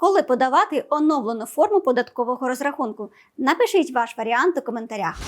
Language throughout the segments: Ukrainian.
Коли подавати оновлену форму податкового розрахунку? Напишіть ваш варіант у коментарях.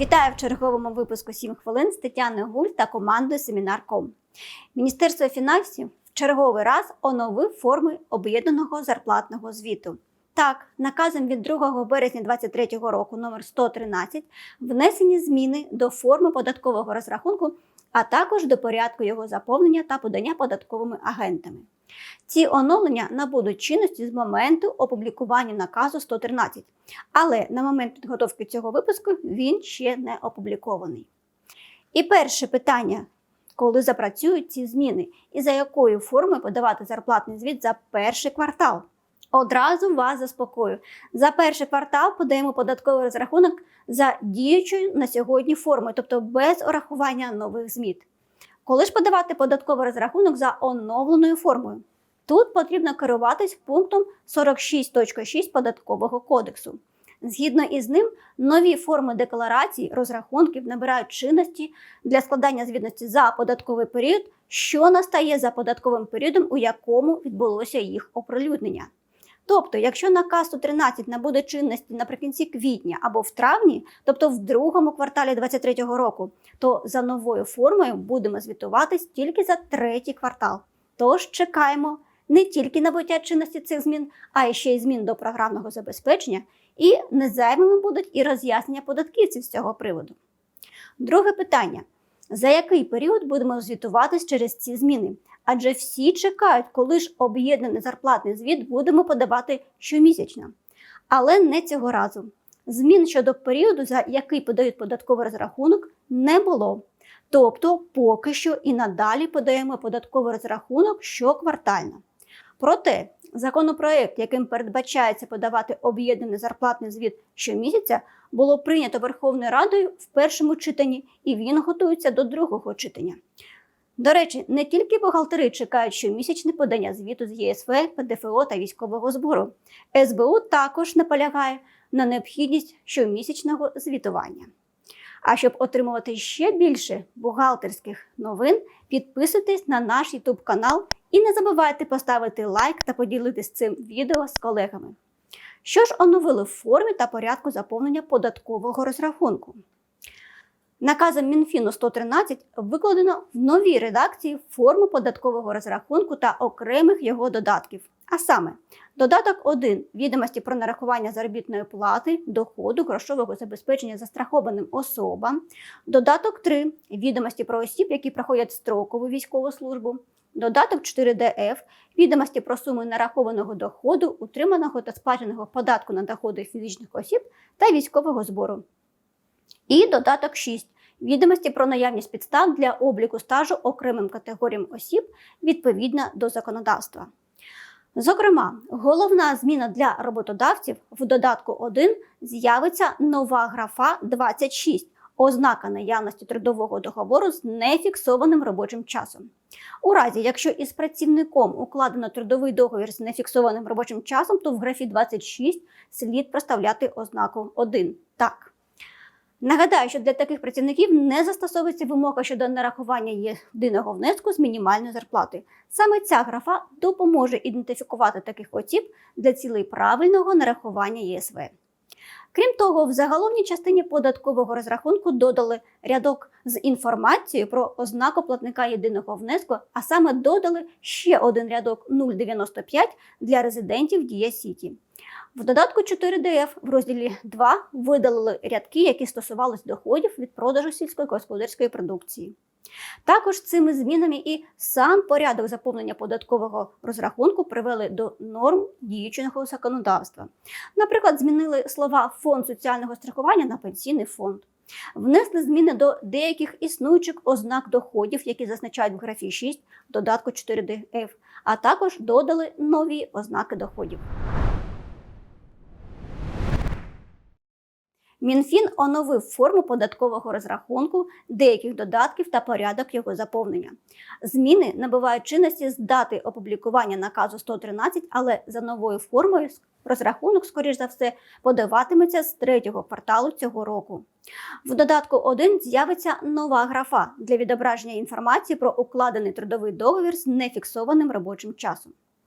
Вітаю в черговому випуску 7 хвилин з Тетяною Гуль та командою Семінар.ком. Міністерство фінансів в черговий раз оновив форми об'єднаного зарплатного звіту. Так, наказом від 2 березня 2023 року номер 113 внесені зміни до форми податкового розрахунку, а також до порядку його заповнення та подання податковими агентами. Ці оновлення набудуть чинності з моменту опублікування наказу 113, але на момент підготовки цього випуску він ще не опублікований. І перше питання: коли запрацюють ці зміни і за якою формою подавати зарплатний звіт за перший квартал? Одразу вас заспокою. За перший квартал подаємо податковий розрахунок за діючою на сьогодні формою, тобто без урахування нових зміт. Коли ж подавати податковий розрахунок за оновленою формою? Тут потрібно керуватись пунктом 46.6 податкового кодексу. Згідно із ним, нові форми декларацій розрахунків набирають чинності для складання звітності за податковий період, що настає за податковим періодом, у якому відбулося їх оприлюднення. Тобто, якщо наказ 113 набуде чинності наприкінці квітня або в травні, тобто в другому кварталі 2023 року, то за новою формою будемо звітуватись тільки за третій квартал. Тож чекаємо не тільки набуття чинності цих змін, а й ще й змін до програмного забезпечення, і незаймими будуть і роз'яснення податківців з цього приводу. Друге питання: за який період будемо звітуватись через ці зміни? Адже всі чекають, коли ж об'єднаний зарплатний звіт будемо подавати щомісячно. Але не цього разу. Змін щодо періоду, за який подають податковий розрахунок, не було. Тобто, поки що і надалі подаємо податковий розрахунок щоквартально. Проте законопроект, яким передбачається подавати об'єднаний зарплатний звіт щомісяця, було прийнято Верховною Радою в першому читанні, і він готується до другого читання. До речі, не тільки бухгалтери чекають щомісячне подання звіту з ЄСВ, ПДФО та військового збору. СБУ також наполягає на необхідність щомісячного звітування. А щоб отримувати ще більше бухгалтерських новин, підписуйтесь на наш YouTube канал і не забувайте поставити лайк та поділитись цим відео з колегами. Що ж оновили в формі та порядку заповнення податкового розрахунку? Наказом Мінфіну 113 викладено в новій редакції форму податкового розрахунку та окремих його додатків. А саме, додаток 1 відомості про нарахування заробітної плати, доходу, грошового забезпечення застрахованим особам, додаток 3 відомості про осіб, які проходять строкову військову службу, додаток 4 ДФ відомості про суми нарахованого доходу, утриманого та сплаченого податку на доходи фізичних осіб та військового збору. І додаток 6. Відомості про наявність підстав для обліку стажу окремим категоріям осіб відповідно до законодавства. Зокрема, головна зміна для роботодавців в додатку 1 з'явиться нова графа 26 ознака наявності трудового договору з нефіксованим робочим часом. У разі, якщо із працівником укладено трудовий договір з нефіксованим робочим часом, то в графі 26 слід проставляти ознаку 1. Так. Нагадаю, що для таких працівників не застосовується вимога щодо нарахування єдиного внеску з мінімальної зарплати. Саме ця графа допоможе ідентифікувати таких осіб для цілей правильного нарахування ЄСВ. Крім того, в заголовній частині податкового розрахунку додали рядок з інформацією про ознаку платника єдиного внеску, а саме додали ще один рядок 095 для резидентів Дія Сіті. В додатку 4 ДФ в розділі 2 видалили рядки, які стосувалися доходів від продажу сільськогосподарської продукції. Також цими змінами і сам порядок заповнення податкового розрахунку привели до норм діючого законодавства. Наприклад, змінили слова фонд соціального страхування на пенсійний фонд. Внесли зміни до деяких існуючих ознак доходів, які зазначають в графі 6 додатку 4 ДФ, а також додали нові ознаки доходів. Мінфін оновив форму податкового розрахунку деяких додатків та порядок його заповнення. Зміни набувають чинності з дати опублікування наказу 113, але за новою формою розрахунок, скоріш за все, подаватиметься з третього кварталу цього року. В додатку 1 з'явиться нова графа для відображення інформації про укладений трудовий договір з нефіксованим робочим часом.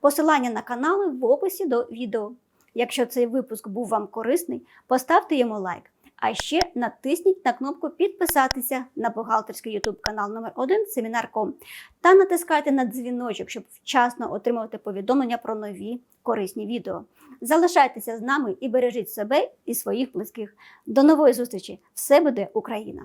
Посилання на канали в описі до відео. Якщо цей випуск був вам корисний, поставте йому лайк. А ще натисніть на кнопку підписатися на бухгалтерський YouTube канал номер 1 Семінар.ком та натискайте на дзвіночок, щоб вчасно отримувати повідомлення про нові корисні відео. Залишайтеся з нами і бережіть себе і своїх близьких. До нової зустрічі! Все буде Україна!